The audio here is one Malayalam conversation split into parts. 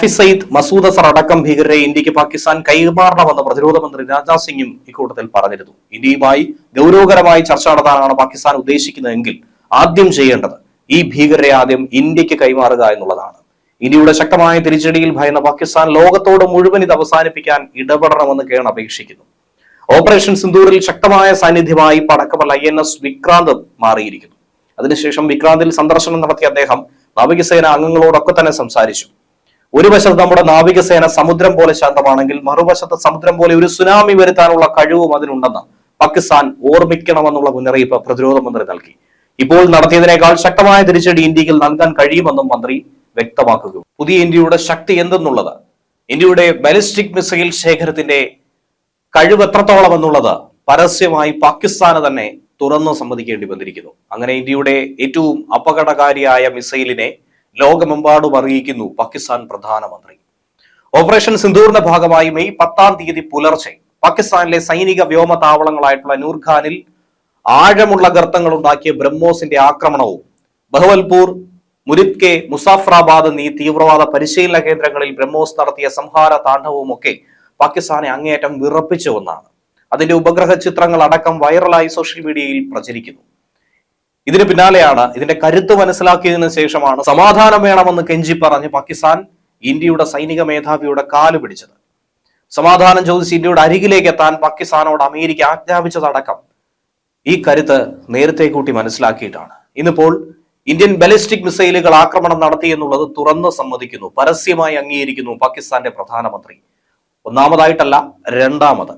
ഹാഫിസ് സയ്യിദ് മസൂദ് അസർ അടക്കം ഭീകരരെ ഇന്ത്യയ്ക്ക് പാകിസ്ഥാൻ കൈമാറണമെന്ന് പ്രതിരോധ മന്ത്രി രാജ്നാഥ് സിംഗും ഇക്കൂട്ടത്തിൽ പറഞ്ഞിരുന്നു. ഇന്ത്യയുമായി ഗൗരവകരമായി ചർച്ച നടത്താനാണ് പാകിസ്ഥാൻ ഉദ്ദേശിക്കുന്നതെങ്കിൽ ആദ്യം ചെയ്യേണ്ടത് ഈ ഭീകരരെ ആദ്യം ഇന്ത്യയ്ക്ക് കൈമാറുക എന്നുള്ളതാണ്. ഇന്ത്യയുടെ ശക്തമായ തിരിച്ചടിയിൽ ഭയന്ന പാകിസ്ഥാൻ ലോകത്തോട് മുഴുവൻ ഇത് അവസാനിപ്പിക്കാൻ ഇടപെടണമെന്ന് കേൺ അപേക്ഷിക്കുന്നു. ഓപ്പറേഷൻ സിന്ദൂറിൽ ശക്തമായ സാന്നിധ്യമായി പടക്കമല്ല ഐ എൻ എസ് വിക്രാന്ത് മാറിയിരിക്കുന്നു. അതിനുശേഷം വിക്രാന്തിൽ സന്ദർശനം നടത്തിയ അദ്ദേഹം നാവികസേന അംഗങ്ങളോടൊക്കെ തന്നെ സംസാരിച്ചു. ഒരു വശത്ത് നമ്മുടെ നാവികസേന സമുദ്രം പോലെ ശാന്തമാണെങ്കിൽ മറുവശത്ത് സമുദ്രം പോലെ ഒരു സുനാമി വരുത്താനുള്ള കഴിവും അതിനുണ്ടെന്ന് പാകിസ്ഥാൻ ഓർമ്മിക്കണമെന്നുള്ള മുന്നറിയിപ്പ് പ്രതിരോധ മന്ത്രി നൽകി. ഇപ്പോൾ നടത്തിയതിനേക്കാൾ ശക്തമായ തിരിച്ചടി ഇന്ത്യയിൽ നൽകാൻ കഴിയുമെന്നും മന്ത്രി വ്യക്തമാക്കുക പുതിയ ഇന്ത്യയുടെ ശക്തി എന്തെന്നുള്ളത് ഇന്ത്യയുടെ ബാലിസ്റ്റിക് മിസൈൽ ശേഖരത്തിന്റെ കഴിവ് എത്രത്തോളം എന്നുള്ളത് പരസ്യമായി പാകിസ്ഥാന് തന്നെ തുറന്നു സമ്മതിക്കേണ്ടി വന്നിരിക്കുന്നു. അങ്ങനെ ഇന്ത്യയുടെ ഏറ്റവും അപകടകാരിയായ മിസൈലിനെ ലോകമെമ്പാടും അറിയിക്കുന്നു പാകിസ്ഥാൻ പ്രധാനമന്ത്രി. ഓപ്പറേഷൻ സിന്ധൂറിന്റെ ഭാഗമായി മെയ് പത്താം തീയതി പുലർച്ചെ പാകിസ്ഥാനിലെ സൈനിക വ്യോമ താവളങ്ങളായിട്ടുള്ള നൂർഖാനിൽ ആഴമുള്ള ഗർത്തങ്ങൾ ഉണ്ടാക്കിയ ബ്രഹ്മോസിന്റെ ആക്രമണവും ബഹവൽപൂർ മുരിത്കെ മുസാഫറാബാദ് എന്നീ തീവ്രവാദ പരിശീലന കേന്ദ്രങ്ങളിൽ ബ്രഹ്മോസ് നടത്തിയ സംഹാര താണ്ഡവവും ഒക്കെ പാകിസ്ഥാനെ അങ്ങേയറ്റം വിറപ്പിച്ച ഒന്നാണ്. അതിന്റെ ഉപഗ്രഹ ചിത്രങ്ങൾ അടക്കം വൈറലായി സോഷ്യൽ മീഡിയയിൽ പ്രചരിക്കുന്നു. ഇതിന് പിന്നാലെയാണ് ഇതിന്റെ കരുത്ത് മനസ്സിലാക്കിയതിനു ശേഷമാണ് സമാധാനം വേണമെന്ന് കെഞ്ചി പറഞ്ഞ് പാകിസ്ഥാൻ ഇന്ത്യയുടെ സൈനിക മേധാവിയുടെ കാൽ പിടിച്ചത്. സമാധാനം ചോദിച്ച് ഇന്ത്യയുടെ അരികിലേക്ക് എത്താൻ പാകിസ്ഥാനോട് അമേരിക്ക ആജ്ഞാപിച്ചതടക്കം ഈ കരുത്ത് നേരത്തെ കൂട്ടി മനസ്സിലാക്കിയിട്ടാണ്. ഇന്നിപ്പോൾ ഇന്ത്യൻ ബലിസ്റ്റിക് മിസൈലുകൾ ആക്രമണം നടത്തി എന്നുള്ളത് തുറന്ന് സമ്മതിക്കുന്നു. പരസ്യമായി അംഗീകരിക്കുന്നു പാകിസ്ഥാന്റെ പ്രധാനമന്ത്രി. ഒന്നാമതായിട്ടല്ല രണ്ടാമത്.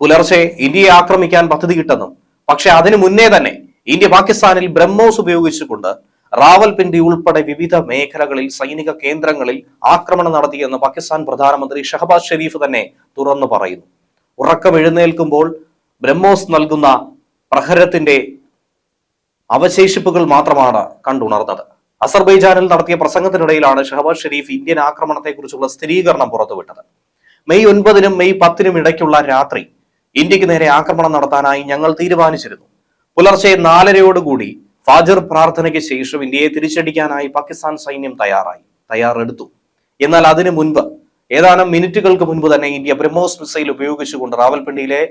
പുലർച്ചെ ഇന്ത്യയെ ആക്രമിക്കാൻ പദ്ധതി പദ്ധതിയിട്ടെന്നും പക്ഷെ അതിനു മുന്നേ തന്നെ ഇന്ത്യ പാകിസ്ഥാനിൽ ബ്രഹ്മോസ് ഉപയോഗിച്ചുകൊണ്ട് റാവൽപിണ്ടി ഉൾപ്പെടെ വിവിധ മേഖലകളിൽ സൈനിക കേന്ദ്രങ്ങളിൽ ആക്രമണം നടത്തിയെന്ന് പാകിസ്ഥാൻ പ്രധാനമന്ത്രി ഷഹബാസ് ഷെരീഫ് തന്നെ തുറന്നു പറയുന്നു. ഉറക്കം എഴുന്നേൽക്കുമ്പോൾ ബ്രഹ്മോസ് നൽകുന്ന പ്രഹരത്തിന്റെ അവശേഷിപ്പുകൾ മാത്രമാണ് കണ്ടുണർന്നത്. അസർബൈജാനിൽ നടത്തിയ പ്രസംഗത്തിനിടയിലാണ് ഷഹബാസ് ഷെരീഫ് ഇന്ത്യൻ ആക്രമണത്തെക്കുറിച്ചുള്ള സ്ഥിരീകരണം പുറത്തുവിട്ടത്. മെയ് ഒൻപതിനും മെയ് പത്തിനും ഇടയ്ക്കുള്ള രാത്രി ഇന്ത്യയ്ക്ക് നേരെ ആക്രമണം നടത്താനായി ഞങ്ങൾ തീരുമാനിച്ചിരുന്നു. പുലർച്ചെ നാലരയോടുകൂടി ഫാജർ പ്രാർത്ഥനയ്ക്ക് ശേഷം ഇന്ത്യയെ തിരിച്ചടിക്കാനായി പാകിസ്ഥാൻ സൈന്യം തയ്യാറായി തയ്യാറെടുത്തു. എന്നാൽ അതിനു മുൻപ് ഏതാനും മിനിറ്റുകൾക്ക് മുൻപ് തന്നെ ഇന്ത്യ ബ്രഹ്മോസ് മിസൈൽ ഉപയോഗിച്ചുകൊണ്ട് റാവൽപിണ്ടിയിലെ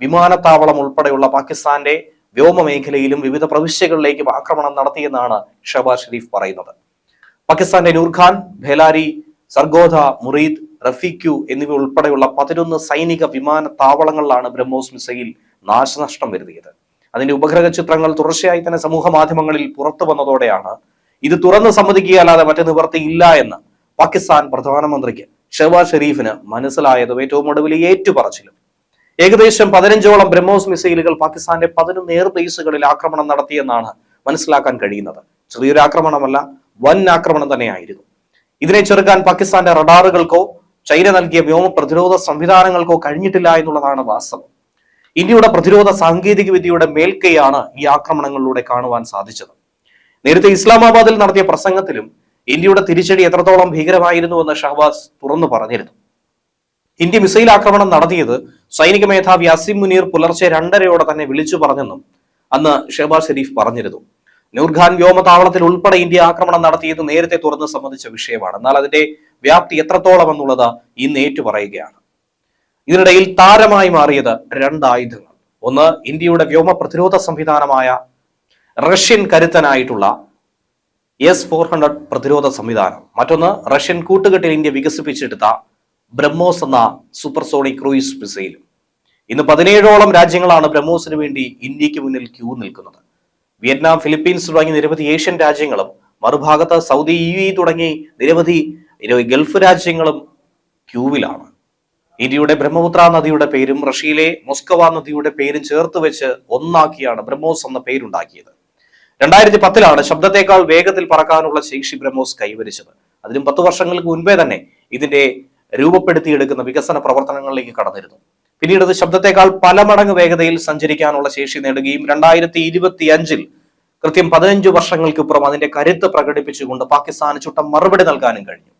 വിമാനത്താവളം ഉൾപ്പെടെയുള്ള പാകിസ്ഥാന്റെ വ്യോമ മേഖലയിലും വിവിധ പ്രവിശ്യകളിലേക്കും ആക്രമണം നടത്തിയെന്നാണ് ഷബാസ് ഷെരീഫ് പറയുന്നത്. പാകിസ്ഥാന്റെ നൂർഖാൻ ഭേലാരി സർഗോധ മുറീദ് റഫീക്യു എന്നിവ ഉൾപ്പെടെയുള്ള പതിനൊന്ന് സൈനിക വിമാനത്താവളങ്ങളിലാണ് ബ്രഹ്മോസ് മിസൈൽ നാശനഷ്ടം വരുത്തിയത്. അതിന്റെ ഉപഗ്രഹ ചിത്രങ്ങൾ തുടർച്ചയായി തന്നെ സമൂഹ മാധ്യമങ്ങളിൽ പുറത്തു വന്നതോടെയാണ് ഇത് തുറന്ന് സമ്മതിക്കുകയല്ലാതെ മറ്റു നിവർത്തിയില്ല എന്ന് പാകിസ്ഥാൻ പ്രധാനമന്ത്രിക്ക് ഷെഹബാസ് ഷെരീഫിന് മനസ്സിലായതും ഏറ്റവും ഒടുവിൽ ഏറ്റുപറച്ചിലും. ഏകദേശം പതിനഞ്ചോളം ബ്രഹ്മോസ് മിസൈലുകൾ പാകിസ്ഥാന്റെ പതിനൊന്ന് എയർ ബേസുകളിൽ ആക്രമണം നടത്തിയെന്നാണ് മനസ്സിലാക്കാൻ കഴിയുന്നത്. ചെറിയൊരു ആക്രമണമല്ല വൻ ആക്രമണം തന്നെയായിരുന്നു. ഇതിനെ ചെറുക്കാൻ പാകിസ്ഥാന്റെ റഡാറുകൾക്കോ ചൈന നൽകിയ വ്യോമ പ്രതിരോധ സംവിധാനങ്ങൾക്കോ കഴിഞ്ഞിട്ടില്ല എന്നുള്ളതാണ് വാസ്തവം. ഇന്ത്യയുടെ പ്രതിരോധ സാങ്കേതിക വിദ്യയുടെ മേൽക്കൈയാണ് ഈ ആക്രമണങ്ങളിലൂടെ കാണുവാൻ സാധിച്ചത്. നേരത്തെ ഇസ്ലാമാബാദിൽ നടത്തിയ പ്രസംഗത്തിലും ഇന്ത്യയുടെ തിരിച്ചടി എത്രത്തോളം ഭീകരമായിരുന്നു എന്ന് ഷഹബാസ് തുറന്നു പറഞ്ഞിരുന്നു. ഇന്ത്യ മിസൈൽ ആക്രമണം നടത്തിയത് സൈനിക മേധാവി അസിം മുനീർ പുലർച്ചെ രണ്ടരയോടെ തന്നെ വിളിച്ചു പറഞ്ഞെന്നും അന്ന് ഷെഹബാസ് ഷെരീഫ് പറഞ്ഞിരുന്നു. നൂർഖാൻ വ്യോമതാവളത്തിൽ ഉൾപ്പെടെ ഇന്ത്യ ആക്രമണം നടത്തിയത് നേരത്തെ തുറന്ന് സംബന്ധിച്ച വിഷയമാണ്. എന്നാൽ അതിന്റെ വ്യാപ്തി എത്രത്തോളം എന്നുള്ളത് ഇന്ന് ഏറ്റു പറയുകയാണ് ഇതിനിടയിൽ താരമായി മാറിയത് രണ്ട് ആയുധങ്ങൾ ഒന്ന് ഇന്ത്യയുടെ വ്യോമ പ്രതിരോധ സംവിധാനമായ റഷ്യൻ കരുത്തനായിട്ടുള്ള എസ് ഫോർ ഹൺഡ്രഡ് പ്രതിരോധ സംവിധാനം. മറ്റൊന്ന് റഷ്യൻ കൂട്ടുകെട്ടിൽ ഇന്ത്യ വികസിപ്പിച്ചെടുത്ത ബ്രഹ്മോസ് എന്ന സൂപ്പർസോണിക് ക്രൂയിസ് മിസൈലും ഇന്ന് പതിനേഴോളം രാജ്യങ്ങളാണ് ബ്രഹ്മോസിന് വേണ്ടി ഇന്ത്യയ്ക്ക് മുന്നിൽ ക്യൂ നിൽക്കുന്നത്. വിയറ്റ്നാം ഫിലിപ്പീൻസ് തുടങ്ങി നിരവധി ഏഷ്യൻ രാജ്യങ്ങളും മറുഭാഗത്ത് സൗദി യു തുടങ്ങി നിരവധി ഗൾഫ് രാജ്യങ്ങളും ക്യൂവിലാണ് ഇന്ത്യയുടെ ബ്രഹ്മപുത്ര നദിയുടെ പേരും റഷ്യയിലെ മൊസ്കവ നദിയുടെ പേരും ചേർത്ത് വെച്ച് ഒന്നാക്കിയാണ് ബ്രഹ്മോസ് എന്ന പേരുണ്ടാക്കിയത്. രണ്ടായിരത്തി പത്തിലാണ് ശബ്ദത്തെക്കാൾ വേഗത്തിൽ പറക്കാനുള്ള ശേഷി ബ്രഹ്മോസ് കൈവരിച്ചത്. അതിനും പത്ത് വർഷങ്ങൾക്ക് മുൻപേ തന്നെ ഇതിന്റെ രൂപപ്പെടുത്തിയെടുക്കുന്ന വികസന പ്രവർത്തനങ്ങളിലേക്ക് കടന്നിരുന്നു. പിന്നീട് അത് ശബ്ദത്തെക്കാൾ പല മടങ്ങ് വേഗതയിൽ സഞ്ചരിക്കാനുള്ള ശേഷി നേടുകയും രണ്ടായിരത്തി ഇരുപത്തി അഞ്ചിൽ കൃത്യം പതിനഞ്ച് വർഷങ്ങൾക്കിപ്പുറം അതിന്റെ കരുത്ത് പ്രകടിപ്പിച്ചുകൊണ്ട് പാകിസ്ഥാന് ചുട്ട മറുപടി നൽകാനും കഴിഞ്ഞു.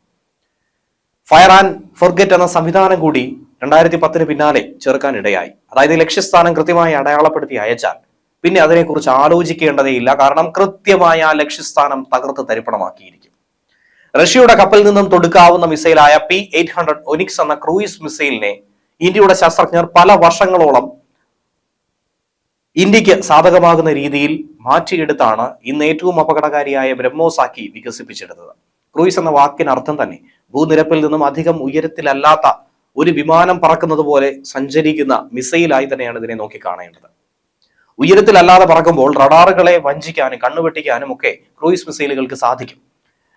ഫയർ ആൻഡ് ഫൊർഗെറ്റ് എന്ന സംവിധാനം കൂടി രണ്ടായിരത്തി പത്തിന് പിന്നാലെ ചേർക്കാൻ ഇടയായി അതായത് ലക്ഷ്യസ്ഥാനം കൃത്യമായി അടയാളപ്പെടുത്തി അയച്ചാൽ പിന്നെ അതിനെക്കുറിച്ച് ആലോചിക്കേണ്ടതേയില്ല. കാരണം കൃത്യമായ ആ ലക്ഷ്യസ്ഥാനം തകർത്ത് തരിപ്പണമാക്കിയിരിക്കും. റഷ്യയുടെ കപ്പലിൽ നിന്നും തൊടുക്കാവുന്ന മിസൈലായ പി എയ്റ്റ് ഹൺഡ്രഡ് ഒനിക്സ് എന്ന ക്രൂയിസ് മിസൈലിനെ ഇന്ത്യയുടെ ശാസ്ത്രജ്ഞർ പല വർഷങ്ങളോളം ഇന്ത്യയ്ക്ക് സാധകമാകുന്ന രീതിയിൽ മാറ്റിയെടുത്താണ് ഇന്ന് ഏറ്റവും അപകടകാരിയായ ബ്രഹ്മോസാക്കി വികസിപ്പിച്ചെടുത്തത്. ക്രൂയിസ് എന്ന വാക്കിന് അർത്ഥം തന്നെ ഭൂനിരപ്പിൽ നിന്നും അധികം ഉയരത്തിലല്ലാത്ത ഒരു വിമാനം പറക്കുന്നത് പോലെ സഞ്ചരിക്കുന്ന മിസൈലായി തന്നെയാണ് ഇതിനെ നോക്കി കാണേണ്ടത്. ഉയരത്തിലല്ലാതെ പറക്കുമ്പോൾ റഡാറുകളെ വഞ്ചിക്കാനും കണ്ണുവെട്ടിക്കാനും ഒക്കെ ക്രൂയിസ് മിസൈലുകൾക്ക് സാധിക്കും.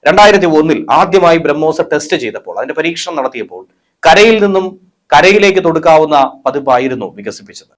രണ്ടായിരത്തി ഒന്നിൽ ആദ്യമായി ബ്രഹ്മോസ് ടെസ്റ്റ് ചെയ്തപ്പോൾ അതിന്റെ പരീക്ഷണം നടത്തിയപ്പോൾ കരയിൽ നിന്നും കരയിലേക്ക് തൊടുക്കാവുന്ന പതിപ്പായിരുന്നു വികസിപ്പിച്ചത്.